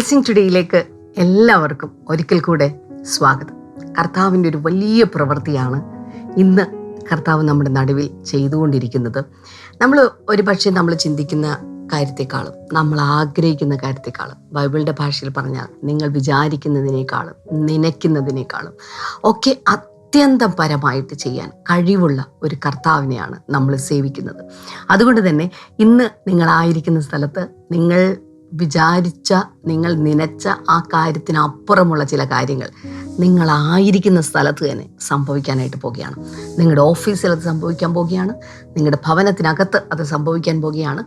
Blessing ടുഡേയിലേക്ക് എല്ലാവർക്കും ഒരിക്കൽ കൂടെ സ്വാഗതം. കർത്താവിന്റെ ഒരു വലിയ പ്രവൃത്തിയാണ് ഇന്ന് കർത്താവ് നമ്മുടെ നടുവിൽ ചെയ്തുകൊണ്ടിരിക്കുന്നത്. നമ്മൾ ഒരു പക്ഷേ നമ്മൾ ചിന്തിക്കുന്ന കാര്യത്തെക്കാളും നമ്മൾ ആഗ്രഹിക്കുന്ന കാര്യത്തെക്കാളും ബൈബിളിന്റെ ഭാഷയിൽ പറഞ്ഞാൽ നിങ്ങൾ വിചാരിക്കുന്നതിനേക്കാളും നനയ്ക്കുന്നതിനേക്കാളും ഒക്കെ അത്യന്തം പരമായിട്ട് ചെയ്യാൻ കഴിവുള്ള ഒരു കർത്താവിനെയാണ് നമ്മൾ സേവിക്കുന്നത്. അതുകൊണ്ട് തന്നെ ഇന്ന് നിങ്ങളായിരിക്കുന്ന സ്ഥലത്ത് നിങ്ങൾ വിചാരിച്ച നിങ്ങൾ നനച്ച ആ കാര്യത്തിനപ്പുറമുള്ള ചില കാര്യങ്ങൾ നിങ്ങളായിരിക്കുന്ന സ്ഥലത്ത് തന്നെ സംഭവിക്കാനായിട്ട് പോവുകയാണ് നിങ്ങളുടെ ഓഫീസിൽ അത് സംഭവിക്കാൻ പോവുകയാണ് നിങ്ങളുടെ ഭവനത്തിനകത്ത് അത് സംഭവിക്കാൻ പോവുകയാണ്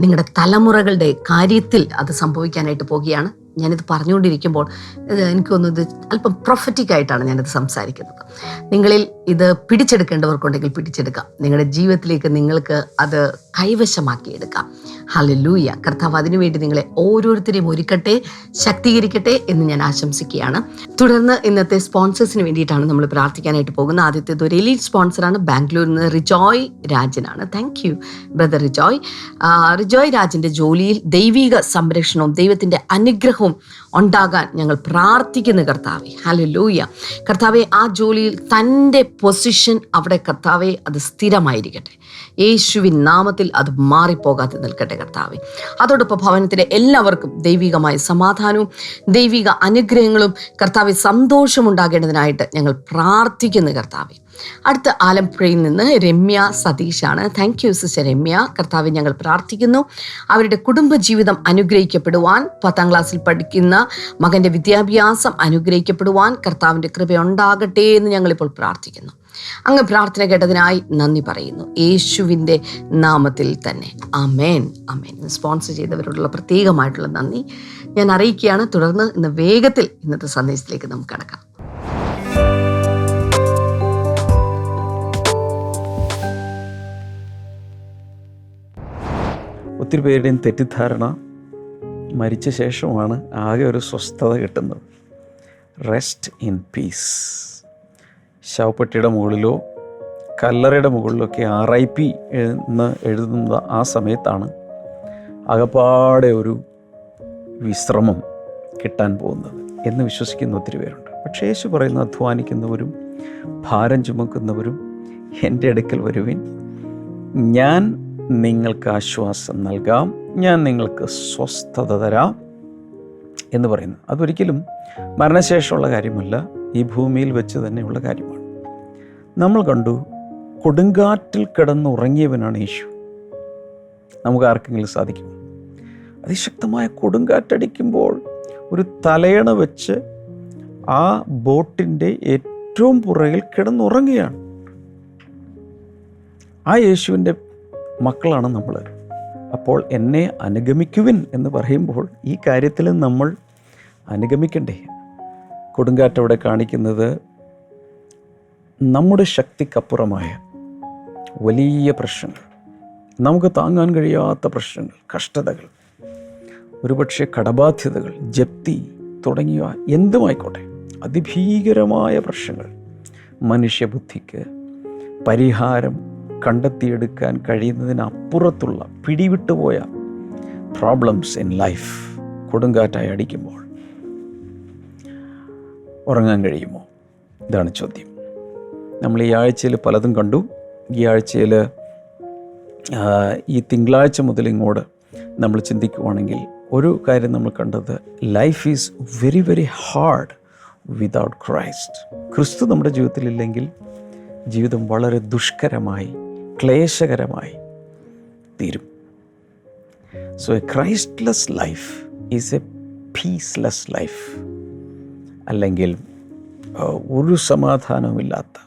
നിങ്ങളുടെ തലമുറകളുടെ കാര്യത്തിൽ അത് സംഭവിക്കാനായിട്ട് പോവുകയാണ് ഞാനിത് പറഞ്ഞുകൊണ്ടിരിക്കുമ്പോൾ എനിക്കൊന്നും ഇത് അല്പം പ്രൊഫറ്റിക് ആയിട്ടാണ് ഞാനിത് സംസാരിക്കുന്നത്. നിങ്ങളിൽ ഇത് പിടിച്ചെടുക്കേണ്ടവർക്കുണ്ടെങ്കിൽ പിടിച്ചെടുക്കാം. നിങ്ങളുടെ ജീവിതത്തിലേക്ക് നിങ്ങൾക്ക് അത് കൈവശമാക്കിയെടുക്കാം. ഹലലൂയ കർത്താവ് അതിനുവേണ്ടി നിങ്ങളെ ഓരോരുത്തരെയും ഒരുക്കട്ടെ ശക്തീകരിക്കട്ടെ എന്ന് ഞാൻ ആശംസിക്കുകയാണ്. തുടർന്ന് ഇന്നത്തെ സ്പോൺസേഴ്സിന് വേണ്ടിയിട്ടാണ് നമ്മൾ പ്രാർത്ഥിക്കാനായിട്ട് പോകുന്നത്. ആദ്യത്തേത് ഒരു എലീറ്റ് സ്പോൺസറാണ് ബാംഗ്ലൂരിൽ നിന്ന് Rijoy രാജനാണ്. Thank you brother Rijoy. Rijoy രാജിന്റെ ജോലിയിൽ ദൈവിക സംരക്ഷണവും ദൈവത്തിന്റെ അനുഗ്രഹവും ഉണ്ടാകാൻ ഞങ്ങൾ പ്രാർത്ഥിക്കുന്നു കർത്താവെ. ഹലലൂയ കർത്താവെ ആ ജോലിയിൽ തന്റെ പൊസിഷൻ അവിടെ കർത്താവെ അത് സ്ഥിരമായിരിക്കട്ടെ. യേശുവിൻ നാമത്തിൽ അത് മാറിപ്പോകാതെ നിൽക്കട്ടെ കർത്താവെ. അതോടൊപ്പം ഭവനത്തിലെ എല്ലാവർക്കും ദൈവികമായ സമാധാനവും ദൈവിക അനുഗ്രഹങ്ങളും കർത്താവെ സന്തോഷമുണ്ടാകേണ്ടതിനായിട്ട് ഞങ്ങൾ പ്രാർത്ഥിക്കുന്നു കർത്താവെ. അടുത്ത ആലപ്പുഴയിൽ നിന്ന് Ramya സതീഷാണ്. Thank you sister Ramya. കർത്താവ് ഞങ്ങൾ പ്രാർത്ഥിക്കുന്നു. അവരുടെ കുടുംബജീവിതം അനുഗ്രഹിക്കപ്പെടുവാൻ പത്താം ക്ലാസ്സിൽ പഠിക്കുന്ന മകന്റെ വിദ്യാഭ്യാസം അനുഗ്രഹിക്കപ്പെടുവാൻ കർത്താവിന്റെ കൃപയുണ്ടാകട്ടെ എന്ന് ഞങ്ങളിപ്പോൾ പ്രാർത്ഥിക്കുന്നു. അങ്ങ് പ്രാർത്ഥന കേട്ടതിനായി നന്ദി പറയുന്നു. യേശുവിന്റെ നാമത്തിൽ തന്നെ. അമേൻ അമേൻ സ്പോൺസർ ചെയ്തവരോടുള്ള പ്രത്യേകമായിട്ടുള്ള നന്ദി. ഞാൻ അറിയിക്കുകയാണ്. തുടർന്ന് ഇന്ന് വേഗത്തിൽ ഇന്നത്തെ സന്ദേശത്തിലേക്ക് നമുക്ക് കടക്കാം. ഒത്തിരി പേരുടെയും തെറ്റിദ്ധാരണ മരിച്ച ശേഷമാണ് ആകെ ഒരു സ്വസ്ഥത കിട്ടുന്നത്. റെസ്റ്റ് ഇൻ പീസ് ശവപ്പെട്ടിയുടെ മുകളിലോ കല്ലറയുടെ മുകളിലൊക്കെ ആർ ഐ പി എന്ന് എഴുതുന്ന ആ സമയത്താണ് അകപ്പാടെ ഒരു വിശ്രമം കിട്ടാൻ പോകുന്നത് എന്ന് വിശ്വസിക്കുന്ന ഒത്തിരി പേരുണ്ട്. പക്ഷേ യേശു പറയുന്ന അധ്വാനിക്കുന്നവരും ഭാരം ചുമക്കുന്നവരും എന്റെ അടുക്കൽ വരുവിൻ. ഞാൻ നിങ്ങൾക്ക് ആശ്വാസം നൽകാം ഞാൻ നിങ്ങൾക്ക് സ്വസ്ഥത തരാം എന്ന് പറയുന്നു. അതൊരിക്കലും മരണശേഷമുള്ള കാര്യമല്ല ഈ ഭൂമിയിൽ വെച്ച് തന്നെയുള്ള കാര്യമാണ്. നമ്മൾ കണ്ടു കൊടുങ്കാറ്റിൽ കിടന്നുറങ്ങിയവനാണ് യേശു. നമുക്ക് ആർക്കെങ്കിലും സാധിക്കും അതിശക്തമായ കൊടുങ്കാറ്റടിക്കുമ്പോൾ ഒരു തലയണ വെച്ച് ആ ബോട്ടിന്റെ ഏറ്റവും പുറകിൽ കിടന്നുറങ്ങുകയാണ്. ആ യേശുവിന്റെ മക്കളാണ് നമ്മൾ. അപ്പോൾ എന്നെ അനുഗമിക്കുവിൻ എന്ന് പറയുമ്പോൾ ഈ കാര്യത്തിൽ നമ്മൾ അനുഗമിക്കണ്ടേ? കൊടുങ്കാറ്റവിടെ കാണിക്കുന്നത് നമ്മുടെ ശക്തിക്കപ്പുറമായ വലിയ പ്രശ്നങ്ങൾ നമുക്ക് താങ്ങാൻ കഴിയാത്ത പ്രശ്നങ്ങൾ കഷ്ടതകൾ ഒരുപക്ഷെ കടബാധ്യതകൾ ജപ്തി തുടങ്ങിയ എന്തുമായിക്കോട്ടെ? അതിഭീകരമായ പ്രശ്നങ്ങൾ. മനുഷ്യബുദ്ധിക്ക് പരിഹാരം കണ്ടെത്തിയെടുക്കാൻ കഴിയുന്നതിനപ്പുറത്തുള്ള പിടിവിട്ടുപോയ പ്രോബ്ലംസ് ഇൻ ലൈഫ് കൊടുങ്കാറ്റായി അടിക്കുമ്പോൾ ഉറങ്ങാൻ കഴിയുമോ? ഇതാണ് ചോദ്യം. നമ്മൾ ഈ ആഴ്ചയിൽ പലതും കണ്ടു. ഈ ആഴ്ചയിൽ ഈ തിങ്കളാഴ്ച മുതൽ ഇങ്ങോട്ട് നമ്മൾ ചിന്തിക്കുവാണെങ്കിൽ ഒരു കാര്യം നമ്മൾ കണ്ടത് life is very very hard without Christ ക്രിസ്തു നമ്മുടെ ജീവിതത്തിലില്ലെങ്കിൽ ജീവിതം വളരെ ദുഷ്കരമായി ക്ലേശകരമായി തീരും. So a Christless life is a peaceless life അല്ലെങ്കിൽ ഒരു സമാധാനവുമില്ലാത്ത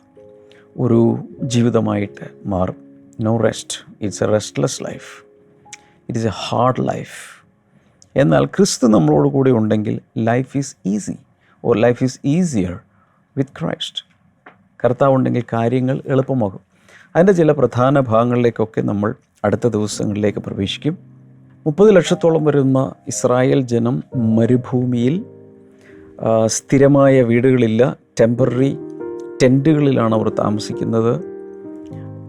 ഒരു ജീവിതമായിട്ട് മാറും. No rest it's a restless life it is a hard life എന്നാൽ ക്രിസ്തു നമ്മളോട് കൂടി ഉണ്ടെങ്കിൽ life is easy or life is easier with Christ കർത്താവ് ഉണ്ടെങ്കിൽ കാര്യങ്ങൾ എളുപ്പമാകും. അതിന്റെ ചില പ്രധാന ഭാഗങ്ങളിലേക്കൊക്കെ നമ്മൾ അടുത്ത ദിവസങ്ങളിലേക്ക് പ്രവേശിക്കും. മുപ്പത് ലക്ഷത്തോളം വരുന്ന ഇസ്രായേൽ ജനം മരുഭൂമിയിൽ സ്ഥിരമായ വീടുകളില്ല ടെമ്പററി ടെന്റുകളിലാണ് അവർ താമസിക്കുന്നത്.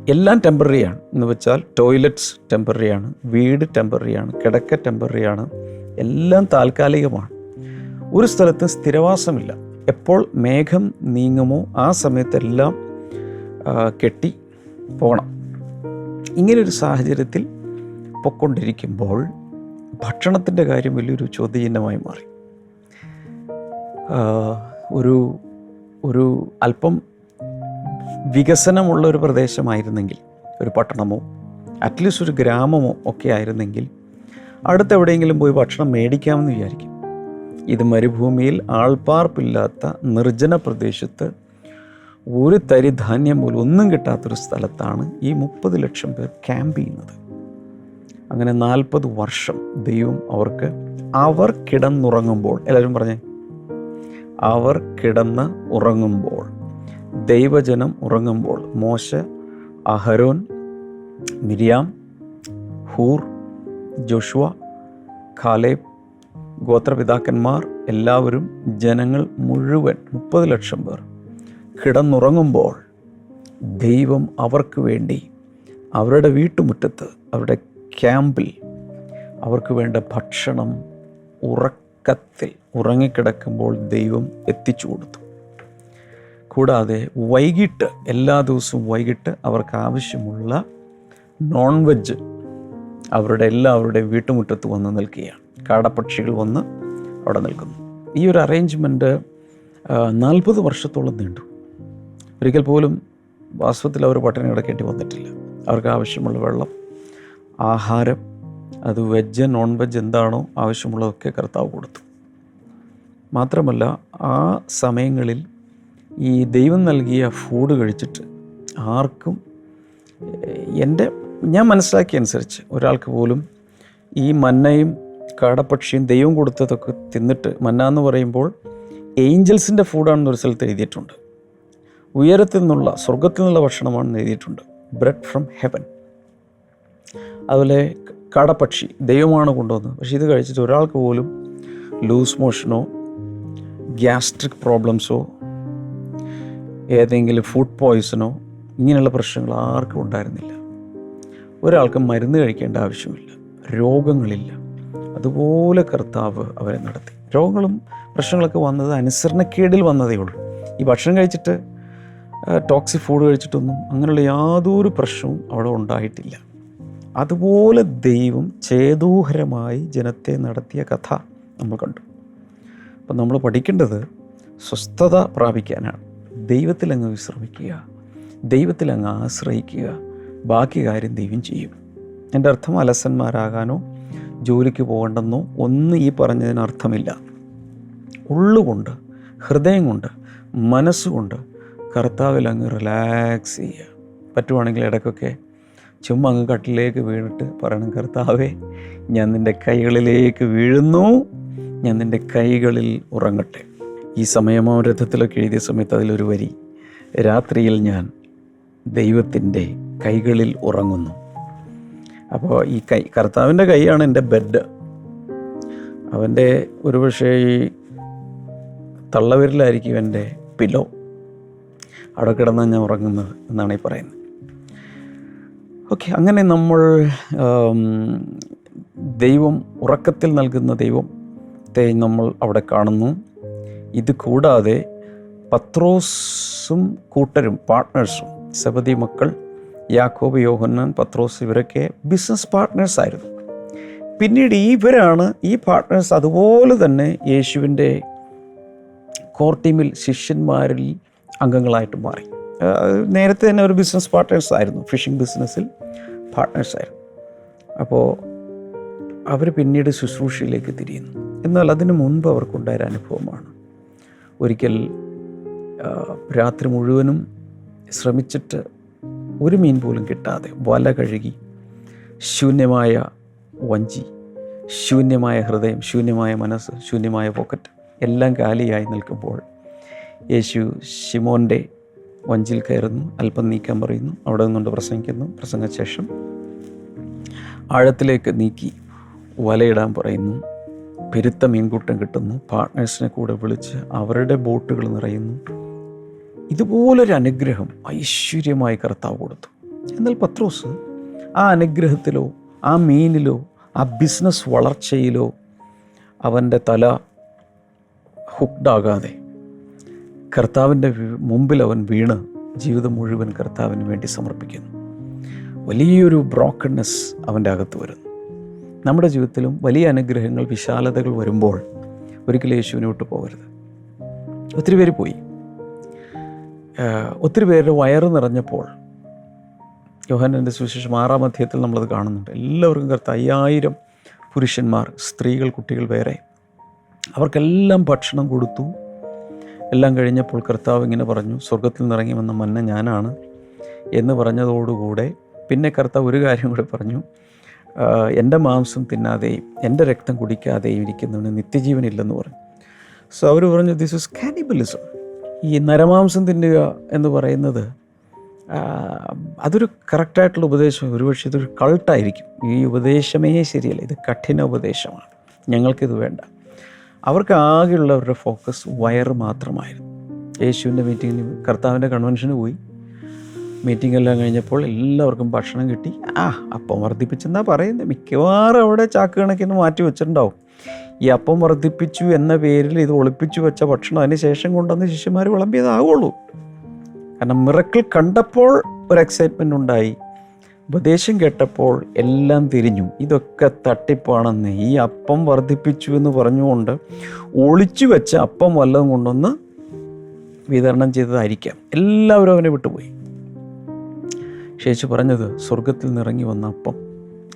എല്ലാം ടെമ്പററിയാണ്. എന്ന് വെച്ചാൽ ടോയ്ലറ്റ്സ് ടെമ്പററിയാണ് വീട് ടെമ്പററിയാണ് കിടക്ക ടെമ്പററിയാണ് എല്ലാം താൽക്കാലികമാണ്. ഒരു സ്ഥലത്ത് സ്ഥിരവാസമില്ല. എപ്പോൾ മേഘം നീങ്ങുമോ ആ സമയത്തെല്ലാം കെട്ടി പോകണം ഇങ്ങനൊരു സാഹചര്യത്തിൽ പൊക്കൊണ്ടിരിക്കുമ്പോൾ ഭക്ഷണത്തിന്റെ കാര്യം വലിയൊരു ചോദ്യചിഹ്നമായി മാറി. ഒരു ഒരു അല്പം വികസനമുള്ള ഒരു പ്രദേശമായിരുന്നെങ്കിൽ ഒരു പട്ടണമോ അറ്റ്ലീസ്റ്റ് ഒരു ഗ്രാമമോ ഒക്കെ ആയിരുന്നെങ്കിൽ അടുത്തെവിടെയെങ്കിലും പോയി ഭക്ഷണം മേടിക്കാമെന്ന് വിചാരിക്കും. ഇത് മരുഭൂമിയിൽ ആൾപ്പാർപ്പില്ലാത്ത നിർജന പ്രദേശത്ത് ഒരു തരി ധാന്യം പോലും ഒന്നും കിട്ടാത്തൊരു സ്ഥലത്താണ് ഈ മുപ്പത് ലക്ഷം പേർ ക്യാമ്പ് ചെയ്യുന്നത്. അങ്ങനെ നാൽപ്പത് വർഷം ദൈവം അവർക്ക് അവർ കിടന്നുറങ്ങുമ്പോൾ എല്ലാവരും പറഞ്ഞേ അവർ കിടന്ന് ഉറങ്ങുമ്പോൾ ദൈവജനം ഉറങ്ങുമ്പോൾ മോശ അഹരോൻ മിരിയാം ഹൂർ ജോഷുവ ഖാലേബ് ഗോത്രപിതാക്കന്മാർ എല്ലാവരും ജനങ്ങൾ മുഴുവൻ മുപ്പത് ലക്ഷം പേർ കിടന്നുറങ്ങുമ്പോൾ ദൈവം അവർക്ക് വേണ്ടി അവരുടെ വീട്ടുമുറ്റത്ത് അവരുടെ ക്യാമ്പിൽ അവർക്ക് വേണ്ട ഭക്ഷണം ഉറക്കത്തിൽ ഉറങ്ങിക്കിടക്കുമ്പോൾ ദൈവം എത്തിച്ചു കൊടുത്തു. കൂടാതെ വൈകിട്ട് എല്ലാ ദിവസവും വൈകിട്ട് അവർക്ക് ആവശ്യമുള്ള നോൺ വെജ് അവരുടെ എല്ലാവരുടെയും വീട്ടുമുറ്റത്ത് വന്ന് നിൽക്കുകയാണ്. കാടപ്പക്ഷികൾ വന്ന് അവിടെ നിൽക്കുന്നു. ഈ ഒരു അറേഞ്ച്മെന്റ് നാൽപ്പത് വർഷത്തോളം നീണ്ടു. ഒരിക്കൽ പോലും വാസ്തവത്തിൽ അവർ പട്ടിണി കിടക്കേണ്ടി വന്നിട്ടില്ല. അവർക്ക് ആവശ്യമുള്ള വെള്ളം ആഹാരം അത് വെജ് നോൺ വെജ് എന്താണോ ആവശ്യമുള്ളതൊക്കെ കർത്താവ് കൊടുത്തു. മാത്രമല്ല ആ സമയങ്ങളിൽ ഈ ദൈവം നൽകിയ ഫുഡ് കഴിച്ചിട്ട് ആർക്കും എന്റെ ഞാൻ മനസ്സിലാക്കിയ അനുസരിച്ച് ഒരാൾക്ക് പോലും ഈ മന്നയും കാടപ്പക്ഷിയും ദൈവം കൊടുത്തതൊക്കെ തിന്നിട്ട് മന്ന എന്ന് പറയുമ്പോൾ ഏഞ്ചൽസിന്റെ ഫുഡാണെന്ന് ഒരു സ്ഥലത്ത് എഴുതിയിട്ടുണ്ട്. ഉയരത്തിൽ നിന്നുള്ള സ്വർഗത്തിൽ നിന്നുള്ള ഭക്ഷണമാണെന്ന് എഴുതിയിട്ടുണ്ട്. ബ്രെഡ് ഫ്രം ഹെവൻ അതുപോലെ കാടപ്പക്ഷി ദൈവമാണ് കൊണ്ടുവന്നത്. പക്ഷേ ഇത് കഴിച്ചിട്ട് ഒരാൾക്ക് പോലും ലൂസ് മോഷനോ ഗ്യാസ്ട്രിക് പ്രോബ്ലംസോ ഏതെങ്കിലും ഫുഡ് പോയ്സണോ ഇങ്ങനെയുള്ള പ്രശ്നങ്ങൾ ആർക്കും ഉണ്ടായിരുന്നില്ല. ഒരാൾക്കും മരുന്ന് കഴിക്കേണ്ട ആവശ്യമില്ല. രോഗങ്ങളില്ല. അതുപോലെ കർത്താവ് അവരെ നടത്തി. രോഗങ്ങളും പ്രശ്നങ്ങളൊക്കെ വന്നത് അനുസരണക്കേടിൽ വന്നതേ ഉള്ളൂ. ഈ ഭക്ഷണം കഴിച്ചിട്ട് ടോക്സി ഫുഡ് കഴിച്ചിട്ടൊന്നും അങ്ങനെയുള്ള യാതൊരു പ്രശ്നവും അവിടെ ഉണ്ടായിട്ടില്ല. അതുപോലെ ദൈവം ചേതൂഹരമായി ജനത്തെ നടത്തിയ കഥ നമ്മൾ കണ്ടു. അപ്പം നമ്മൾ പഠിക്കേണ്ടത് സ്വസ്ഥത പ്രാപിക്കാനാണ്. ദൈവത്തിൽ അങ്ങ് വിശ്രമിക്കുക. ദൈവത്തിൽ അങ്ങ് ആശ്രയിക്കുക. ബാക്കി കാര്യം ദൈവം ചെയ്യും. എന്റെ അർത്ഥം അലസന്മാരാകാനോ ജോലിക്ക് പോകണ്ടെന്നോ ഒന്നും ഈ പറഞ്ഞതിന് അർത്ഥമില്ല. ഉള്ളുകൊണ്ട് ഹൃദയം കൊണ്ട് മനസ്സുകൊണ്ട് കർത്താവിൽ അങ്ങ് റിലാക്സ് ചെയ്യുക. പറ്റുവാണെങ്കിൽ ഇടയ്ക്കൊക്കെ ചുമ്മാ അങ്ങ് കട്ടിലേക്ക് വീണിട്ട് പറയണം കർത്താവേ ഞാൻ നിന്റെ കൈകളിലേക്ക് വീഴുന്നു. ഞാൻ നിന്റെ കൈകളിൽ ഉറങ്ങട്ടെ. ഈ സമയമോ രഥത്തിലൊക്കെ എഴുതിയ സമയത്ത് അതിലൊരു വരി. രാത്രിയിൽ ഞാൻ ദൈവത്തിന്റെ കൈകളിൽ ഉറങ്ങുന്നു. അപ്പോൾ ഈ കൈ കർത്താവിന്റെ കൈയാണ് എന്റെ ബെഡ്. അവന്റെ ഒരുപക്ഷെ ഈ തള്ളവിരലായിരിക്കും എന്റെ പിലോ. അവിടെ കിടന്നാണ് ഞാൻ ഉറങ്ങുന്നത് എന്നാണ് ഈ പറയുന്നത്. ഓക്കെ അങ്ങനെ നമ്മൾ ദൈവം ഉറക്കത്തിൽ നൽകുന്ന ദൈവത്തെ നമ്മൾ അവിടെ കാണുന്നു. ഇത് കൂടാതെ പത്രോസും കൂട്ടരും പാർട്ട്നേഴ്സും സബദി മക്കൾ യാക്കോബ് യോഹന്നാൻ പത്രോസ് ഇവരൊക്കെ ബിസിനസ് പാർട്ട്നേഴ്സ് ആയിരുന്നു. പിന്നീട് ഇവരാണ് ഈ പാർട്ട്നേഴ്സ് അതുപോലെ തന്നെ യേശുവിന്റെ കോർ ടീമിൽ ശിഷ്യന്മാരിൽ അംഗങ്ങളായിട്ട് മാറി. നേരത്തെ തന്നെ ഒരു ബിസിനസ് പാർട്ട്നേഴ്സ് ആയിരുന്നു ഫിഷിംഗ് ബിസിനസ്സിൽ പാർട്ട്നേഴ്സ് ആയിരുന്നു. അപ്പോൾ അവർ പിന്നീട് ശുശ്രൂഷയിലേക്ക് തിരിയുന്നു. എന്നാൽ അതിനു മുൻപ് അവർക്കുണ്ടായ അനുഭവമാണ്. ഒരിക്കൽ രാത്രി മുഴുവനും ശ്രമിച്ചിട്ട് ഒരു മീൻ പോലും കിട്ടാതെ വല കഴുകി ശൂന്യമായ വഞ്ചി ശൂന്യമായ ഹൃദയം ശൂന്യമായ മനസ്സ് ശൂന്യമായ പോക്കറ്റ് എല്ലാം കാലിയായി നിൽക്കുമ്പോൾ യേശു ഷിമോന്റെ വഞ്ചിൽ കയറുന്നു അല്പം നീക്കാൻ പറയുന്നു അവിടെ നിന്നുകൊണ്ട് പ്രസംഗിക്കുന്നു. പ്രസംഗശേഷം ആഴത്തിലേക്ക് നീക്കി വലയിടാൻ പറയുന്നു. പെരുത്ത മീൻകൂട്ടം കിട്ടുന്നു. പാർട്ട്നേഴ്സിനെ കൂടെ വിളിച്ച് അവരുടെ ബോട്ടുകൾ നിറയുന്നു. ഇതുപോലൊരു അനുഗ്രഹം ഐശ്വര്യമായി കർത്താവ് കൊടുത്തു. എന്നാൽ പത്രോസ് ആ അനുഗ്രഹത്തിലോ ആ മീനിലോ ആ ബിസിനസ് വളർച്ചയിലോ അവന്റെ തല ഹുക്ഡാകാതെ കർത്താവിന്റെ മുമ്പിൽ അവൻ വീണ് ജീവിതം മുഴുവൻ കർത്താവിന് വേണ്ടി സമർപ്പിക്കുന്നു. വലിയൊരു ബ്രോക്കൺനെസ് അവന്റെ അകത്ത് വരുന്നു. നമ്മുടെ ജീവിതത്തിലും വലിയ അനുഗ്രഹങ്ങൾ വിശാലതകൾ വരുമ്പോൾ ഒരിക്കലും യേശുവിനെ വിട്ടു പോകരുത്. ഒത്തിരി പേര് പോയി. ഒത്തിരി പേരുടെ വയറ് നിറഞ്ഞപ്പോൾ യോഹനന്റെ സുവിശേഷം ആറാം അധ്യായത്തിൽ നമ്മളത് കാണുന്നുണ്ട്. എല്ലാവർക്കും കറുത്ത അയ്യായിരം പുരുഷന്മാർ സ്ത്രീകൾ കുട്ടികൾ വേറെ. അവർക്കെല്ലാം ഭക്ഷണം കൊടുത്തു. എല്ലാം കഴിഞ്ഞപ്പോൾ കർത്താവ് ഇങ്ങനെ പറഞ്ഞു സ്വർഗത്തിൽ നിന്നിറങ്ങി വന്ന മന്ന ഞാനാണ് എന്ന് പറഞ്ഞതോടുകൂടെ പിന്നെ കർത്താവ് ഒരു കാര്യം കൂടെ പറഞ്ഞു "ആഹ് എന്റെ മാംസം തിന്നാതെയും എന്റെ രക്തം കുടിക്കാതെയും ഇരിക്കുന്നവന് നിത്യജീവനില്ലെന്ന് പറഞ്ഞു. സോ അവർ പറഞ്ഞു ദിസ് ഇസ് കാനിബലിസം ഈ നരമാംസം തിന്നുക എന്ന് പറയുന്നത് അതൊരു കറക്റ്റായിട്ടുള്ള ഉപദേശം. ഒരുപക്ഷെ ഇതൊരു കൾട്ടായിരിക്കും ഈ ഉപദേശമേ ശരിയല്ല. ഇത് കഠിന ഉപദേശമാണ്. ഞങ്ങൾക്കിത് വേണ്ട. അവർക്ക് ആകെയുള്ളവരുടെ ഫോക്കസ് വയറ് മാത്രമായിരുന്നു. യേശുവിന്റെ മീറ്റിങ്ങിന് കർത്താവിന്റെ കൺവെൻഷന് പോയി. മീറ്റിംഗ് എല്ലാം കഴിഞ്ഞപ്പോൾ എല്ലാവർക്കും ഭക്ഷണം കിട്ടി. ആ അപ്പം വർദ്ധിപ്പിച്ചെന്നാ പറയുന്നത് മിക്കവാറും അവിടെ ചാക്ക് കണക്കിന് മാറ്റി വെച്ചിട്ടുണ്ടാവും. ഈ അപ്പം വർദ്ധിപ്പിച്ചു എന്ന പേരിൽ ഇത് ഒളിപ്പിച്ചു വെച്ച ഭക്ഷണം അതിന് ശേഷം കൊണ്ടുവന്ന് ശിഷ്യന്മാർ വിളമ്പിയതാവുള്ളൂ. കാരണം മിറക്കിൾ കണ്ടപ്പോൾ ഒരു എക്സൈറ്റ്മെന്റ് ഉണ്ടായി. ഉപദേശം കേട്ടപ്പോൾ എല്ലാം തിരിഞ്ഞു. ഇതൊക്കെ തട്ടിപ്പാണെന്ന്. ഈ അപ്പം വർദ്ധിപ്പിച്ചു എന്ന് പറഞ്ഞുകൊണ്ട് ഒളിച്ചു വെച്ച അപ്പം വല്ലതും കൊണ്ടൊന്ന് വിതരണം ചെയ്തതായിരിക്കാം. എല്ലാവരും അവനെ വിട്ടുപോയി. ശേഷി പറഞ്ഞത് സ്വർഗത്തിൽ നിറങ്ങി വന്ന അപ്പം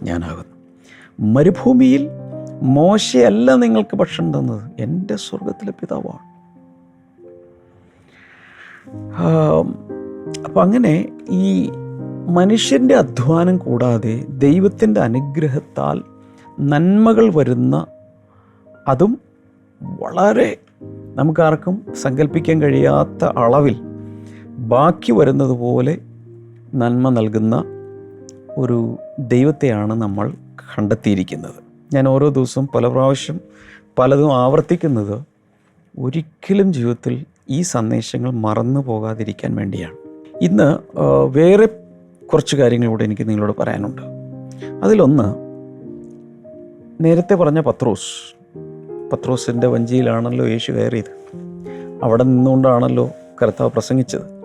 ഞാനാകുന്നു. മരുഭൂമിയിൽ മോശയല്ല നിങ്ങൾക്ക് ഭക്ഷണം തന്നത്. എന്റെ സ്വർഗത്തിലെ പിതാവാണ്. അപ്പം അങ്ങനെ ഈ മനുഷ്യന്റെ അധ്വാനം കൂടാതെ ദൈവത്തിന്റെ അനുഗ്രഹത്താൽ നന്മകൾ വരുന്ന അതും വളരെ നമുക്കാർക്കും സങ്കല്പിക്കാൻ കഴിയാത്ത അളവിൽ ബാക്കി വരുന്നത് പോലെ നന്മ നൽകുന്ന ഒരു ദൈവത്തെയാണ് നമ്മൾ കണ്ടെത്തിയിരിക്കുന്നത്. ഞാൻ ഓരോ ദിവസവും പല പ്രാവശ്യം പലതും ആവർത്തിക്കുന്നത് ഒരിക്കലും ജീവിതത്തിൽ ഈ സന്ദേശങ്ങൾ മറന്നു പോകാതിരിക്കാൻ വേണ്ടിയാണ്. ഇന്ന് വേറെ കുറച്ച് കാര്യങ്ങളിലൂടെ എനിക്ക് നിങ്ങളോട് പറയാനുണ്ട്. അതിലൊന്ന് നേരത്തെ പറഞ്ഞ പത്രോസ്. പത്രോസിന്റെ വഞ്ചിയിലാണല്ലോ യേശു കയറിയത്. അവിടെ നിന്നുകൊണ്ടാണല്ലോ കർത്താവ് പ്രസംഗിച്ചത്.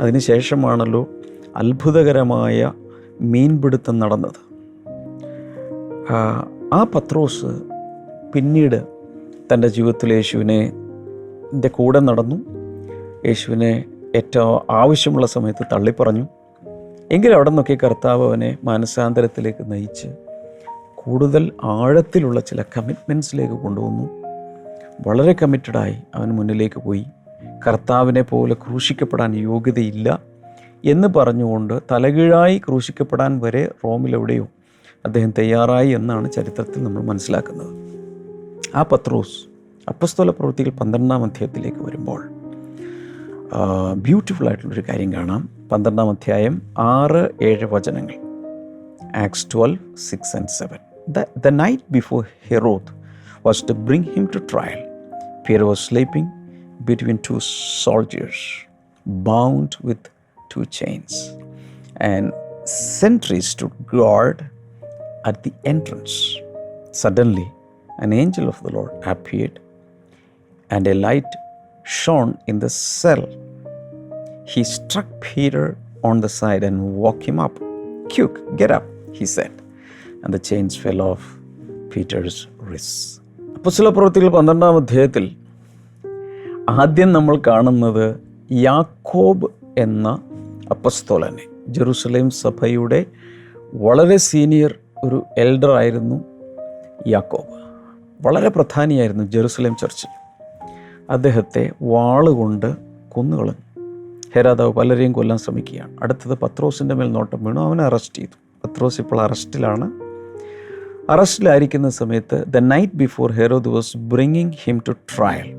അതിനുശേഷമാണല്ലോ അത്ഭുതകരമായ മീൻപിടുത്തം നടന്നത്. ആ, പത്രോസ് പിന്നീട് തന്റെ ജീവിതത്തിൽ യേശുവിനെ കൂടെ നടന്നു. യേശുവിനെ ഏറ്റവും ആവശ്യമുള്ള സമയത്ത് തള്ളിപ്പറഞ്ഞു. എങ്കിലും അവിടെ നിന്നൊക്കെ കർത്താവ് അവനെ മാനസാന്തരത്തിലേക്ക് നയിച്ച് കൂടുതൽ ആഴത്തിലുള്ള ചില കമ്മിറ്റ്മെന്റ്സിലേക്ക് കൊണ്ടുവന്നു. വളരെ കമ്മിറ്റഡായി അവൻ മുന്നിലേക്ക് പോയി. കർത്താവിനെ പോലെ ക്രൂശിക്കപ്പെടാൻ യോഗ്യതയില്ല. എന്ന് പറഞ്ഞുകൊണ്ട് തലകീഴായി ക്രൂശിക്കപ്പെടാൻ വരെ റോമിലെവിടെയോ അദ്ദേഹം തയ്യാറായി എന്നാണ് ചരിത്രത്തിൽ നമ്മൾ മനസ്സിലാക്കുന്നത്. ആ പത്രോസ് അപ്പസ്തോല പ്രവൃത്തികൾ പന്ത്രണ്ടാം അധ്യായത്തിലേക്ക് വരുമ്പോൾ ബ്യൂട്ടിഫുൾ ആയിട്ടുള്ളൊരു കാര്യം കാണാം. പന്ത്രണ്ടാം അധ്യായം ആറ് ഏഴ് വചനങ്ങൾ. Acts twelve six and seven the the night before Herod was to bring him to trial Peter was sleeping between two soldiers bound with two chains and sentries stood guard at the entrance. Suddenly, an angel of the Lord appeared, and a light shone in the cell. He struck Peter on the side and woke him up. Quick, get up, he said. And the chains fell off Peter's wrists. അപ്പസ്വല പ്രവൃത്തികൾ പന്ത്രണ്ടാം അധ്യായത്തിൽ ആദ്യം നമ്മൾ കാണുന്നത് യാക്കോബ് എന്ന അപ്പസ്തോലനെ. Jerusalem സഭയുടെ വളരെ സീനിയർ ഒരു എൽഡർ ആയിരുന്നു യാക്കോബ്. വളരെ പ്രധാനിയായിരുന്നു ജെറുസലേം ചർച്ചിൽ. അദ്ദേഹത്തെ വാളുകൊണ്ട് കൊന്നുകളഞ്ഞു. ഹെരാദാവ് പലരെയും കൊല്ലാൻ ശ്രമിക്കുകയാണ്. അടുത്തത് പത്രോസിന്റെ മേൽ നോട്ടം വീണു. അവനെ അറസ്റ്റ് ചെയ്തു. പത്രോസ് ഇപ്പോൾ അറസ്റ്റിലാണ്. അറസ്റ്റിലായിരിക്കുന്ന സമയത്ത് the night before Herod was bringing him to trial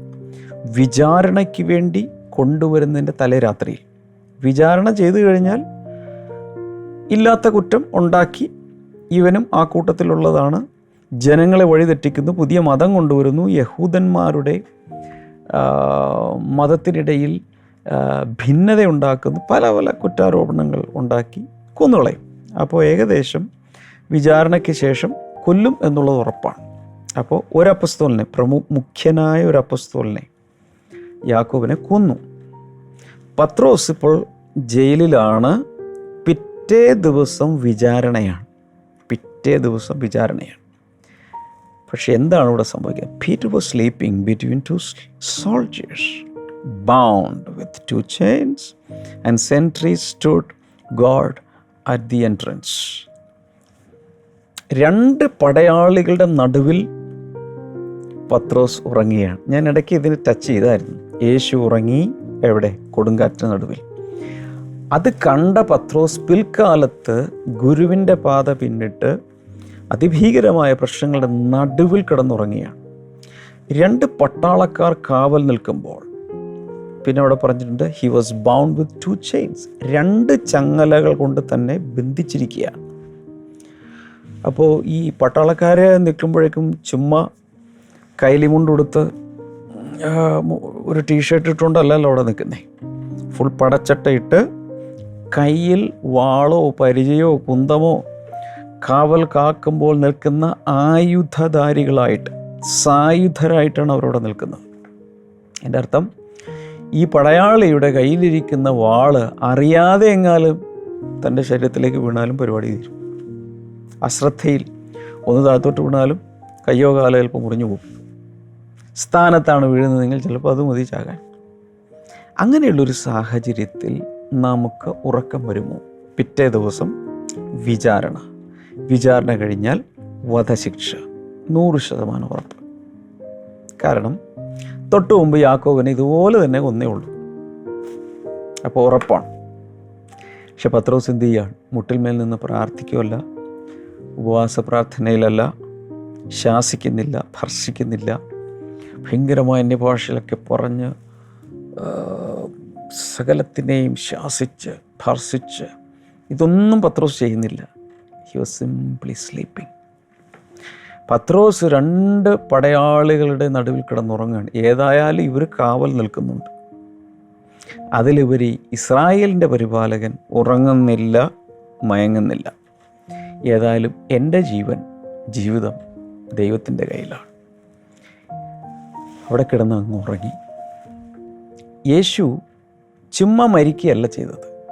വിചാരണയ്ക്ക് വേണ്ടി കൊണ്ടുവരുന്നതിന്റെ തലേ രാത്രിയിൽ വിചാരണ ചെയ്തു കഴിഞ്ഞാൽ ഇല്ലാത്ത കുറ്റം ഉണ്ടാക്കി ഇവനും ആ കൂട്ടത്തിലുള്ളതാണ്. ജനങ്ങളെ വഴിതെറ്റിക്കുന്നു. പുതിയ മതം കൊണ്ടുവരുന്നു. യഹൂദന്മാരുടെ മതത്തിനിടയിൽ ഭിന്നതയുണ്ടാക്കുന്നു. പല പല കുറ്റാരോപണങ്ങൾ ഉണ്ടാക്കി കൊന്നുകളയും. അപ്പോൾ ഏകദേശം വിചാരണയ്ക്ക് ശേഷം കൊല്ലും എന്നുള്ളത് ഉറപ്പാണ്. അപ്പോൾ ഒരപ്പസ്തോലിനെ പ്രമു മുഖ്യനായ ഒരു അപ്പസ്തോലിനെ യാക്കോബിനെ കൊന്നു. പത്രോസ് ഇപ്പോൾ ജയിലിലാണ്. പിറ്റേ ദിവസം വിചാരണയാണ്. പിറ്റേ ദിവസം വിചാരണയാണ്. പക്ഷെ എന്താണ് ഇവിടെ സംഭവിക്കുക? Peter was sleeping between two soldiers bound with two chains and sentry stood guard at the entrance രണ്ട് പടയാളികളുടെ നടുവിൽ പത്രോസ് ഉറങ്ങിയാണ് ഞാൻ ഇടയ്ക്ക് ഇതിന് ടച്ച് ചെയ്തായിരുന്നു. യേശു ഉറങ്ങി. എവിടെ? കൊടുങ്കാറ്റിന് നടുവിൽ. അത് കണ്ട പത്രോസ് പിൽക്കാലത്ത് ഗുരുവിന്റെ പാത പിന്നിട്ട് അതിഭീകരമായ പ്രശ്നങ്ങളുടെ നടുവിൽ കിടന്നുറങ്ങിയാണ് രണ്ട് പട്ടാളക്കാർ കാവൽ നിൽക്കുമ്പോൾ പിന്നെ അവിടെ പറഞ്ഞിട്ടുണ്ട് he was bound with two chains രണ്ട് ചങ്ങലകൾ കൊണ്ട് തന്നെ ബന്ധിച്ചിരിക്കുകയാണ്. അപ്പോൾ ഈ പട്ടാളക്കാരെ നിൽക്കുമ്പോഴേക്കും ചുമ്മാ കൈലിമുണ്ടെടുത്ത് ഒരു ടീഷർട്ട് ഇട്ടുകൊണ്ടല്ലല്ലോ അവിടെ നിൽക്കുന്നേ. ഫുൾ പടച്ചട്ടയിട്ട് കയ്യിൽ വാളോ പരിചയോ കുന്തമോ കാവൽ കാക്കുമ്പോൾ നിൽക്കുന്ന ആയുധധാരികളായിട്ട് സായുധരായിട്ടാണ് അവരവിടെ നിൽക്കുന്നത്. എന്റെ അർത്ഥം ഈ പടയാളിയുടെ കയ്യിലിരിക്കുന്ന വാൾ അറിയാതെ എങ്ങാലും തന്റെ ശരീരത്തിലേക്ക് വീണാലും പരിപാടി തീരും. അശ്രദ്ധയിൽ ഒന്ന് താഴത്തോട്ട് വീണാലും കയ്യോ കാലോ ചിലപ്പോൾ മുറിഞ്ഞു പോകും. സ്ഥാനത്താണ് വീഴുന്നതെങ്കിൽ ചിലപ്പോൾ അത് മതി ചാകാൻ അങ്ങനെയുള്ളൊരു സാഹചര്യത്തിൽ നമുക്ക് ഉറക്കം വരുമോ? പിറ്റേ ദിവസം വിചാരണ. വിചാരണ കഴിഞ്ഞാൽ വധശിക്ഷ. നൂറ് ശതമാനം ഉറപ്പ്. കാരണം തൊട്ടു മുമ്പ് യാക്കോബിനെ ഇതുപോലെ തന്നെ ഒന്നേ ഉള്ളൂ. അപ്പോൾ ഉറപ്പാണ്. പക്ഷെ പത്രോസ് എന്ത് ചെയ്യാണ് മുട്ടിൽമേൽ നിന്ന് പ്രാർത്ഥിക്കുമല്ല ഉപവാസ പ്രാർത്ഥനയിലല്ല ശാസിക്കുന്നില്ല ഭർഷിക്കുന്നില്ല ഭയങ്കരമായ അന്യഭാഷയിലൊക്കെ പറഞ്ഞ് സകലത്തിനെയും ശാസിച്ച് ഭർസിച്ച് ഇതൊന്നും പത്രോസ് ചെയ്യുന്നില്ല. ഹി വാസ് സിംപ്ലി സ്ലീപ്പിംഗ് പത്രോസ് രണ്ട് പടയാളികളുടെ നടുവിൽ കിടന്നുറങ്ങുകയാണ്. ഏതായാലും ഇവർ കാവൽ നിൽക്കുന്നുണ്ട്. അതിലുപരി ഇസ്രായേലിന്റെ പരിപാലകൻ ഉറങ്ങുന്നില്ല മയങ്ങുന്നില്ല. ഏതായാലും എന്റെ ജീവൻ ജീവിതം ദൈവത്തിന്റെ കയ്യിലാണ്. അവിടെ കിടന്ന് അങ്ങ് ഉറങ്ങി. യേശു ചുമ്മാ മരിക്കുകയല്ല ചെയ്തത്.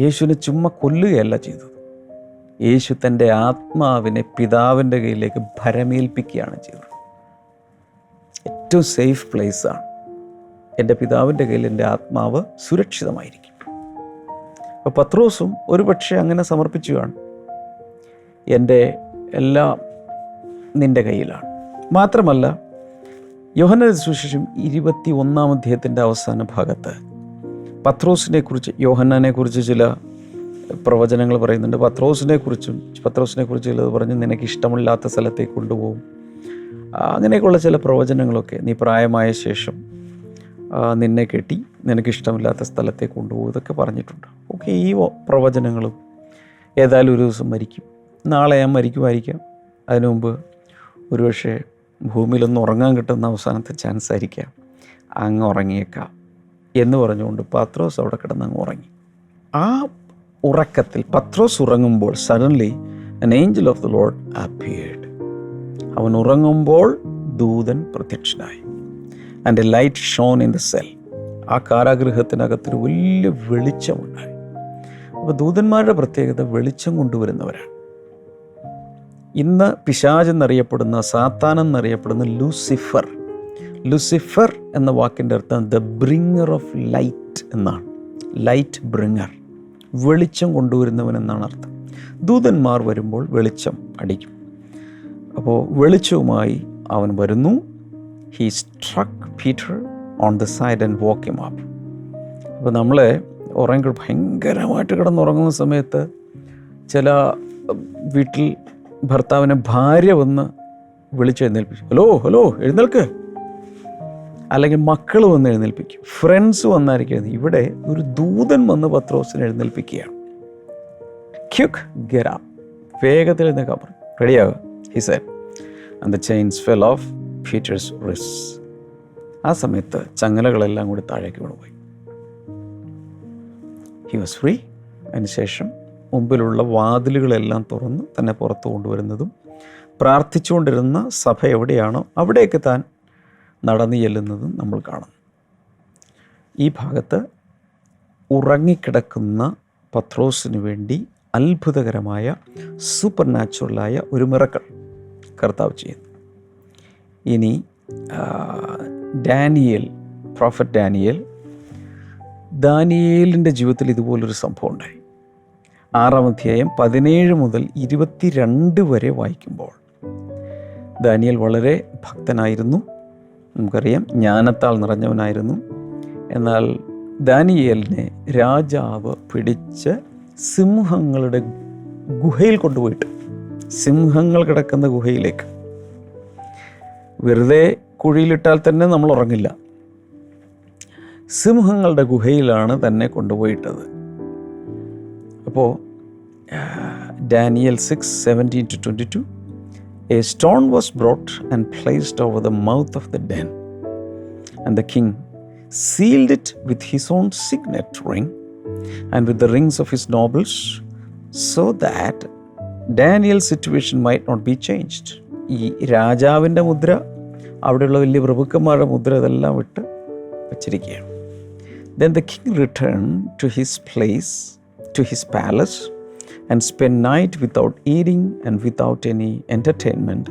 യേശുവിനെ ചുമ്മാ കൊല്ലുകയല്ല ചെയ്തത്. യേശു തന്റെ ആത്മാവിനെ പിതാവിന്റെ കയ്യിലേക്ക് ഭരമേൽപ്പിക്കുകയാണ് ചെയ്തത്. ഏറ്റവും സേഫ് പ്ലേസാണ് എന്റെ പിതാവിന്റെ കയ്യിൽ എന്റെ ആത്മാവ് സുരക്ഷിതമായിരിക്കും. അപ്പോൾ പത്രോസും ഒരുപക്ഷെ അങ്ങനെ സമർപ്പിച്ചു കാണും എന്റെ എല്ലാം നിന്റെ കയ്യിലാണ്. മാത്രമല്ല യോഹന സുശേഷം ഇരുപത്തി ഒന്നാം അധ്യായത്തിന്റെ അവസാന ഭാഗത്ത്. പത്രോസിനെ കുറിച്ച് യോഹന്നാനെ കുറിച്ച് ചില പ്രവചനങ്ങൾ പറയുന്നുണ്ട്. പത്രോസിനെ കുറിച്ചും പത്രോസിനെ കുറിച്ച് ചിലത് പറഞ്ഞ് നിനക്ക് ഇഷ്ടമില്ലാത്ത സ്ഥലത്തേക്ക് കൊണ്ടുപോകും. അങ്ങനെയൊക്കെയുള്ള ചില പ്രവചനങ്ങളൊക്കെ നീ പ്രായമായ ശേഷം നിന്നെ കെട്ടി നിനക്ക് ഇഷ്ടമില്ലാത്ത സ്ഥലത്തേക്ക് കൊണ്ടുപോകും. ഇതൊക്കെ പറഞ്ഞിട്ടുണ്ട്. ഓക്കെ ഈ പ്രവചനങ്ങളും ഏതായാലും ഒരു ദിവസം മരിക്കും. നാളെ ഞാൻ മരിക്കുമായിരിക്കാം. അതിനു മുമ്പ് ഒരുപക്ഷെ ഭൂമിയിലൊന്ന് ഉറങ്ങാൻ കിട്ടുന്ന അവസാനത്തെ ചാൻസ് ആയിരിക്കാം. അങ്ങ് ഉറങ്ങിയേക്കാം. എന്ന് പറഞ്ഞുകൊണ്ട് പത്രോസ് അവിടെ കിടന്ന് അങ്ങ് ഉറങ്ങി. ആ ഉറക്കത്തിൽ പത്രോസ് ഉറങ്ങുമ്പോൾ suddenly an angel of the Lord appeared അവൻ ഉറങ്ങുമ്പോൾ ദൂതൻ പ്രത്യക്ഷനായി. And a light shone in the cell ആ കാരാഗൃഹത്തിനകത്തൊരു വലിയ വെളിച്ചമുണ്ടായി അപ്പോൾ ദൂതന്മാരുടെ പ്രത്യേകത വെളിച്ചം കൊണ്ടുവരുന്നവരാണ്. ഇന്ന് പിശാജ് എന്നറിയപ്പെടുന്ന സാത്താൻ എന്നറിയപ്പെടുന്ന ലൂസിഫർ. ലൂസിഫർ എന്ന വാക്കിന്റെ അർത്ഥം ദ ബ്രിങ്ങർ ഓഫ് ലൈറ്റ് എന്നാണ്. Light bringer. വെളിച്ചം കൊണ്ടുവരുന്നവൻ എന്നാണ് അർത്ഥം. ദൂതന്മാർ വരുമ്പോൾ വെളിച്ചം അടിക്കും. അപ്പോൾ വെളിച്ചവുമായി അവൻ വരുന്നു. He struck Peter on the side and woke him up അപ്പോൾ നമ്മളെ ഉറങ്ങി ഭയങ്കരമായിട്ട് കിടന്നുറങ്ങുന്ന സമയത്ത് ചില വീട്ടിൽ ഭർത്താവിനെ ഭാര്യ വന്ന് വിളിച്ചെഴുന്നേൽപ്പിച്ചു ഹലോ ഹലോ എഴുന്നേൽക്ക്. അല്ലെങ്കിൽ മക്കൾ വന്ന് എഴുന്നേൽപ്പിക്കും. ഫ്രണ്ട്സ് വന്നായിരിക്കും. ഇവിടെ ഒരു ദൂതൻ വന്ന് പത്രോസിനെ എഴുന്നേൽപ്പിക്കുകയാണ്. ക്യുക്ക് ഗെറ വേഗത്തിൽ എന്നൊക്കെ പറഞ്ഞു റെഡിയാകുക he said and the chains fell off Peter's wrists ആ സമയത്ത് ചങ്ങലകളെല്ലാം കൂടി താഴേക്ക് വീണുപോയി. ഹി വാസ് ഫ്രീ അതിനുശേഷം മുമ്പിലുള്ള വാതിലുകളെല്ലാം തുറന്ന് തന്നെ പുറത്തു കൊണ്ടുവരുന്നതും പ്രാർത്ഥിച്ചുകൊണ്ടിരുന്ന സഭ എവിടെയാണോ അവിടേക്ക് താൻ നടന്നു ചെല്ലുന്നതും നമ്മൾ കാണുന്നു. ഈ ഭാഗത്ത് ഉറങ്ങിക്കിടക്കുന്ന പത്രോസിന് വേണ്ടി അത്ഭുതകരമായ സൂപ്പർ നാച്ചുറലായ ഒരു മിറക്കൾ കർത്താവ് ചെയ്യുന്നു. ഇനി ഡാനിയൽ പ്രോഫറ്റ് ഡാനിയൽ ദാനിയേലിന്റെ ജീവിതത്തിൽ ഇതുപോലൊരു സംഭവം ഉണ്ടായി. ആറാം അധ്യായം പതിനേഴ് മുതൽ ഇരുപത്തിരണ്ട് വരെ വായിക്കുമ്പോൾ ദാനിയൽ വളരെ ഭക്തനായിരുന്നു. നമുക്കറിയാം ജ്ഞാനത്താൽ നിറഞ്ഞവനായിരുന്നു. എന്നാൽ ദാനിയേലിനെ രാജാവ് പിടിച്ച് സിംഹങ്ങളുടെ ഗുഹയിൽ കൊണ്ടുപോയിട്ട് സിംഹങ്ങൾ കിടക്കുന്ന ഗുഹയിലേക്ക്. വെറുതെ കുഴിയിലിട്ടാൽ തന്നെ നമ്മൾ ഉറങ്ങില്ല. സിംഹങ്ങളുടെ ഗുഹയിലാണ് തന്നെ കൊണ്ടുപോയിട്ടത്. അപ്പോൾ Daniel six seventeen to twenty two a stone was brought and placed over the mouth of the den and the king sealed it with his own signet ring and with the rings of his nobles so that Daniel situation might not be changed ഈ രാജാവിന്റെ മുദ്ര അവിടെയുള്ള വലിയ പ്രഭുക്കന്മാരുടെ മുദ്ര ഇതെല്ലാം വിട്ട് വച്ചിരിക്കുകയാണ്. Then the king return to his place to his palace and spend night without eating and without any entertainment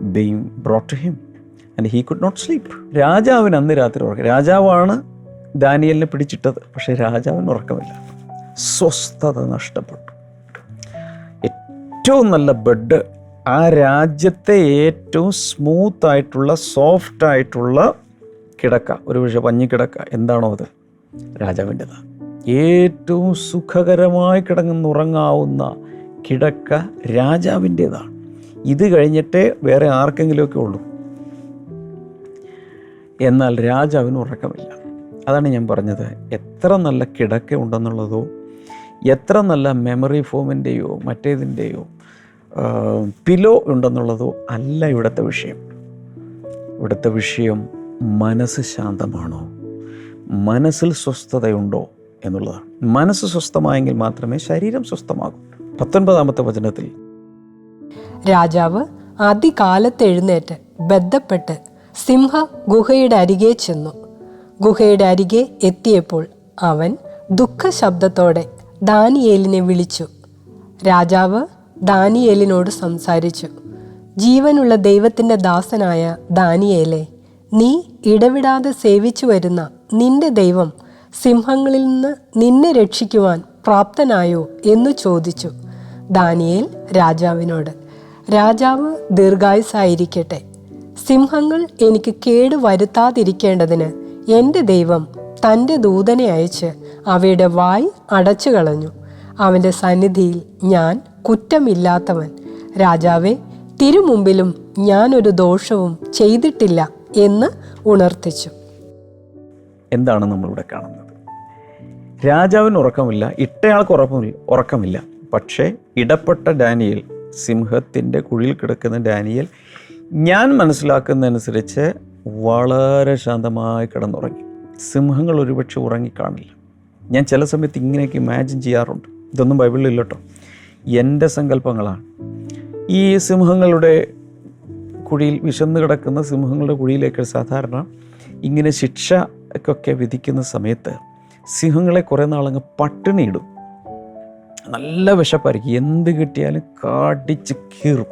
being brought to him and he could not sleep രാജാവിന് അന്ന് രാത്രി ഉറക്കം. രാജാവാണ് ദാനിയലിനെ പിടിച്ചിട്ടത്. പക്ഷേ രാജാവിന് ഉറക്കമില്ല. സ്വസ്ഥത നഷ്ടപ്പെട്ടു. ഏറ്റവും നല്ല ബെഡ് ആ രാജ്യത്തെ ഏറ്റവും സ്മൂത്ത് ആയിട്ടുള്ള സോഫ്റ്റ് ആയിട്ടുള്ള കിടക്ക. ഒരു പക്ഷേ പഞ്ഞിക്കിടക്ക. എന്താണോ അത്? രാജാവിന്റെതാണ്. ഏറ്റവും സുഖകരമായി കിടങ്ങുന്നുറങ്ങാവുന്ന കിടക്ക രാജാവിന്റേതാണ്. ഇത് കഴിഞ്ഞിട്ടേ വേറെ ആർക്കെങ്കിലുമൊക്കെ ഉള്ളൂ. എന്നാൽ രാജാവിന് ഉറക്കമില്ല. അതാണ് ഞാൻ പറഞ്ഞത്. എത്ര നല്ല കിടക്ക ഉണ്ടെന്നുള്ളതോ എത്ര നല്ല മെമ്മറി ഫോമിന്റെയോ മറ്റേതിന്റെയോ പിലോ ഉണ്ടെന്നുള്ളതോ അല്ല ഇവിടുത്തെ വിഷയം. ഇവിടുത്തെ വിഷയം മനസ്സ് ശാന്തമാണോ? മനസ്സിൽ സ്വസ്ഥതയുണ്ടോ? എന്നുള്ളതാണ്. മനസ്സ് സ്വസ്ഥമായെങ്കിൽ മാത്രമേ ശരീരം സ്വസ്ഥമാകൂ. പത്തൊൻപതാമത്തെ വചനത്തിൽ. രാജാവ് അതികാലത്ത് എഴുന്നേറ്റ് ബന്ധപ്പെട്ട് സിംഹ ഗുഹയുടെ അരികെ ചെന്നു. ഗുഹയുടെ അരികെ എത്തിയപ്പോൾ അവൻ ദുഃഖ ശബ്ദത്തോടെ ദാനിയേലിനെ വിളിച്ചു. രാജാവ് ദാനിയേലിനോട് സംസാരിച്ചു. ജീവനുള്ള ദൈവത്തിന്റെ ദാസനായ ദാനിയേലെ നീ ഇടവിടാതെ സേവിച്ചു വരുന്ന നിന്റെ ദൈവം സിംഹങ്ങളിൽ നിന്ന് നിന്നെ രക്ഷിക്കുവാൻ പ്രാപ്തനായോ എന്ന് ചോദിച്ചു. ദാനിയേൽ രാജാവിനോട് രാജാവ് ദീർഘായുസായിരിക്കട്ടെ സിംഹങ്ങൾ എനിക്ക് കേട് വരുത്താതിരിക്കേണ്ടതിന് എന്റെ ദൈവം തന്റെ ദൂതനെ അയച്ച് അവയുടെ വായ് അടച്ചു കളഞ്ഞു അവന്റെ സന്നിധിയിൽ ഞാൻ കുറ്റമില്ലാത്തവൻ. രാജാവെ തിരുമുമ്പിലും ഞാനൊരു ദോഷവും ചെയ്തിട്ടില്ല എന്ന് ഉണർത്തിച്ചു. എന്താണ് നമ്മളിവിടെ കാണുന്നത്? രാജാവിന് ഉറക്കമില്ല ഇട്ടയാൾക്ക് ഉറക്കമില്ല ഉറക്കമില്ല. പക്ഷേ ഇടപെട്ട ഡാനിയൽ സിംഹത്തിന്റെ കുഴിയിൽ കിടക്കുന്ന ഡാനിയൽ ഞാൻ മനസ്സിലാക്കുന്നതനുസരിച്ച് വളരെ ശാന്തമായി കിടന്നുറങ്ങി. സിംഹങ്ങൾ ഒരുപക്ഷെ ഉറങ്ങിക്കാണില്ല ഞാൻ ചില സമയത്ത് ഇങ്ങനെയൊക്കെ ഇമാജിൻ ചെയ്യാറുണ്ട്. ഇതൊന്നും ബൈബിളിൽ ഇല്ലട്ടോ എന്റെ സങ്കല്പങ്ങളാണ്. ഈ സിംഹങ്ങളുടെ കുഴിയിൽ വിശന്ന് കിടക്കുന്ന സിംഹങ്ങളുടെ കുഴിയിലേക്ക് സാധാരണ ഇങ്ങനെ ശിക്ഷക്കൊക്കെ വിധിക്കുന്ന സമയത്ത് സിംഹങ്ങളെ കുറേ നാളങ്ങ് പട്ടിണി ഇടും. നല്ല വിശപ്പായിരിക്കും. എന്ത് കിട്ടിയാലും കാടിച്ച് കീറും.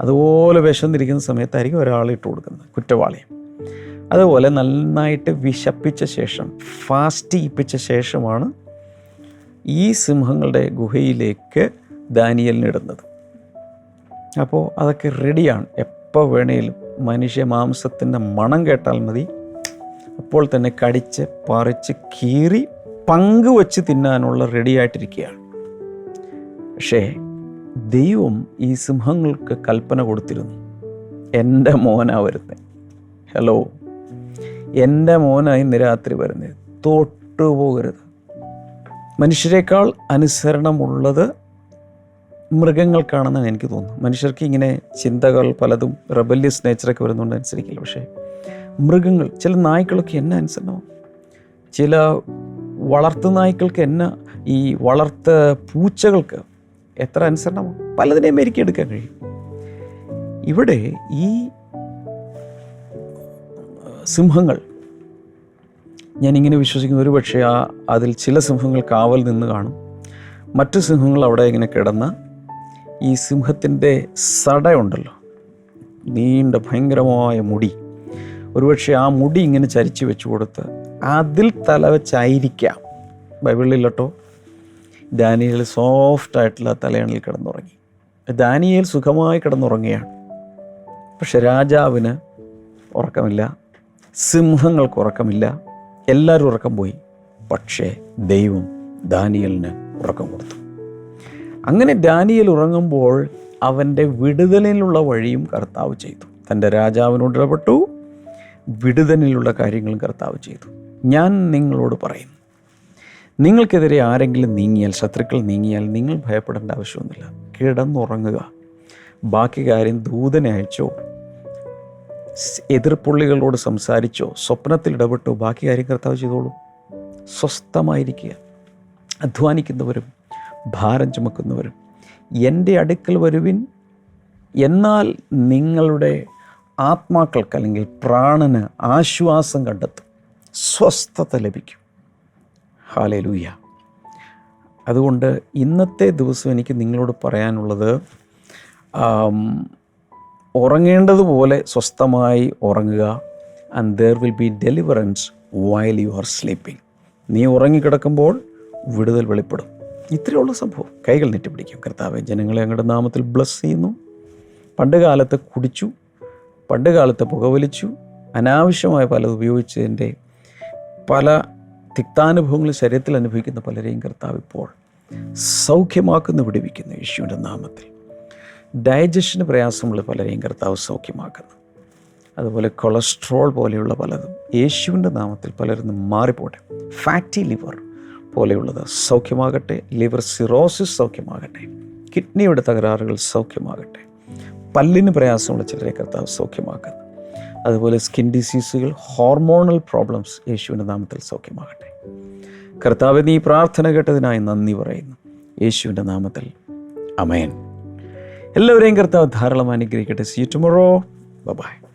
അതുപോലെ വിശന്നിരിക്കുന്ന സമയത്തായിരിക്കും ഒരാളെ ഇട്ട് കൊടുക്കുന്നത് കുറ്റവാളിയെ അതുപോലെ നന്നായിട്ട് വിശപ്പിച്ച ശേഷം ഫാസ്റ്റ് ഇപ്പിച്ച ശേഷമാണ് ഈ സിംഹങ്ങളുടെ ഗുഹയിലേക്ക് ദാനിയലിനിടുന്നത് അപ്പോൾ അതൊക്കെ റെഡിയാണ് എപ്പോൾ വേണേലും മനുഷ്യ മാംസത്തിന്റെ മണം കേട്ടാൽ മതി. അപ്പോൾ തന്നെ കടിച്ച് പറിച്ച് കീറി പങ്കുവച്ച് തിന്നാനുള്ള റെഡിയായിട്ടിരിക്കുകയാണ് പക്ഷേ ദൈവം ഈ സിംഹങ്ങൾക്ക് കൽപ്പന കൊടുത്തിരുന്നു. എന്റെ മോനാ വരുന്നത് ഹലോ. എന്റെ മോനാ ഇന്ന് രാത്രി വരുന്നത് തൊട്ടുപോകരുത് മനുഷ്യരെക്കാൾ അനുസരണമുള്ളത് മൃഗങ്ങൾക്കാണെന്നാണ് എനിക്ക് തോന്നുന്നത്. മനുഷ്യർക്ക് ഇങ്ങനെ ചിന്തകൾ പലതും റെബല്യസ് നേച്ചറൊക്കെ വരുന്നതുകൊണ്ട് അനുസരിക്കില്ല. പക്ഷേ മൃഗങ്ങൾ ചില നായ്ക്കളൊക്കെ എന്നെ അനുസരണമാണ് ചില വളർത്തു നായ്ക്കൾക്ക് എന്നെ ഈ വളർത്ത പൂച്ചകൾക്ക് എത്ര അനുസരണമാണ് പലതിനെയും മെരുക്കിയെടുക്കാൻ കഴിയും. ഇവിടെ ഈ സിംഹങ്ങൾ ഞാനിങ്ങനെ വിശ്വസിക്കുന്നു ഒരു പക്ഷേ ആ അതിൽ ചില സിംഹങ്ങൾ കാവൽ നിന്ന് കാണും. മറ്റു സിംഹങ്ങൾ അവിടെ ഇങ്ങനെ കിടന്ന് ഈ സിംഹത്തിന്റെ സടയുണ്ടല്ലോ. നീണ്ട ഭയങ്കരമായ മുടി. ഒരുപക്ഷെ ആ മുടി ഇങ്ങനെ ചരിച്ച് വെച്ച് കൊടുത്ത് അതിൽ തല വെച്ചായിരിക്കാം. ബൈബിളിൽ കേട്ടോ ദാനിയേൽ സോഫ്റ്റ് ആയിട്ടുള്ള തലയണിൽ കിടന്നുറങ്ങി. ദാനിയൽ സുഖമായി കിടന്നുറങ്ങുകയാണ്. പക്ഷെ രാജാവിന് ഉറക്കമില്ല. സിംഹങ്ങൾക്ക് ഉറക്കമില്ല. എല്ലാവരും ഉറക്കം പോയി. പക്ഷേ ദൈവം ദാനിയലിന് ഉറക്കം കൊടുത്തു. അങ്ങനെ ദാനിയൽ ഉറങ്ങുമ്പോൾ അവന്റെ വിടുതലിനുള്ള വഴിയും കർത്താവ് ചെയ്തു. തന്റെ രാജാവിനോട് ഇടപെട്ടു. വിടുതലിനുള്ള കാര്യങ്ങളും കർത്താവ് ചെയ്തു. ഞാൻ നിങ്ങളോട് പറയുന്നു നിങ്ങൾക്കെതിരെ ആരെങ്കിലും നീങ്ങിയാൽ ശത്രുക്കൾ നീങ്ങിയാൽ നിങ്ങൾ ഭയപ്പെടേണ്ട ആവശ്യമൊന്നുമില്ല. കിടന്നുറങ്ങുക. ബാക്കി കാര്യം ദൂതനെ അയച്ചോ എതിർപ്പുള്ളികളോട് സംസാരിച്ചോ സ്വപ്നത്തിൽ ഇടപെട്ടോ ബാക്കി കാര്യം കർത്താവ് ചെയ്തോളൂ. സ്വസ്ഥമായിരിക്കുക. അധ്വാനിക്കുന്നവരും ഭാരം ചുമക്കുന്നവരും എന്റെ അടുക്കൽ വരുവിൻ എന്നാൽ നിങ്ങളുടെ ആത്മാക്കൾക്ക് അല്ലെങ്കിൽ പ്രാണന് ആശ്വാസം കണ്ടെത്തും. സ്വസ്ഥത ലഭിക്കും. ഹാലലൂയ. അതുകൊണ്ട് ഇന്നത്തെ ദിവസം എനിക്ക് നിങ്ങളോട് പറയാനുള്ളത് ഉറങ്ങേണ്ടതുപോലെ സ്വസ്ഥമായി ഉറങ്ങുക. And there will be deliverance while you are sleeping നീ ഉറങ്ങിക്കിടക്കുമ്പോൾ വിടുതൽ വെളിപ്പെടും. ഇത്രയുള്ള സംഭവം. കൈകൾ നെറ്റിപ്പിടിക്കും കർത്താവ് ജനങ്ങളെ അങ്ങയുടെ നാമത്തിൽ ബ്ലസ് ചെയ്യുന്നു. പണ്ട് കാലത്ത് കുടിച്ചു. പണ്ട് കാലത്ത് പുകവലിച്ചു. അനാവശ്യമായ പലത് ഉപയോഗിച്ചതിന്റെ പല തിക്താനുഭവങ്ങൾ ശരീരത്തിൽ അനുഭവിക്കുന്ന പലരെയും കർത്താവ് ഇപ്പോൾ സൗഖ്യമാക്കുന്ന വിടുവിക്കുന്നു യേശുവിന്റെ നാമത്തിൽ. ഡയജഷന് പ്രയാസമുള്ള പലരെയും കർത്താവ് സൗഖ്യമാക്കുന്നു. അതുപോലെ കൊളസ്ട്രോൾ പോലെയുള്ള പലതും യേശുവിന്റെ നാമത്തിൽ പലരും മാറിപ്പോട്ടെ. ഫാറ്റി ലിവർ പോലെയുള്ളത് സൗഖ്യമാകട്ടെ ലിവർ സിറോസിസ് സൗഖ്യമാകട്ടെ കിഡ്നിയുടെ തകരാറുകൾ സൗഖ്യമാകട്ടെ. പല്ലിന് പ്രയാസമുള്ള ചിലരെ കർത്താവ് സൗഖ്യമാക്കുന്നു. അതുപോലെ സ്കിൻ ഡിസീസുകൾ ഹോർമോണൽ പ്രോബ്ലംസ് യേശുവിന്റെ നാമത്തിൽ സൗഖ്യമാകട്ടെ. കർത്താവ് നീ പ്രാർത്ഥന കേട്ടതിനായി നന്ദി പറയുന്നു. യേശുവിന്റെ നാമത്തിൽ. അമയൻ എല്ലാവരെയും കർത്താവ് ധാരാളം അനുഗ്രഹിക്കട്ടെ. See tomorrow by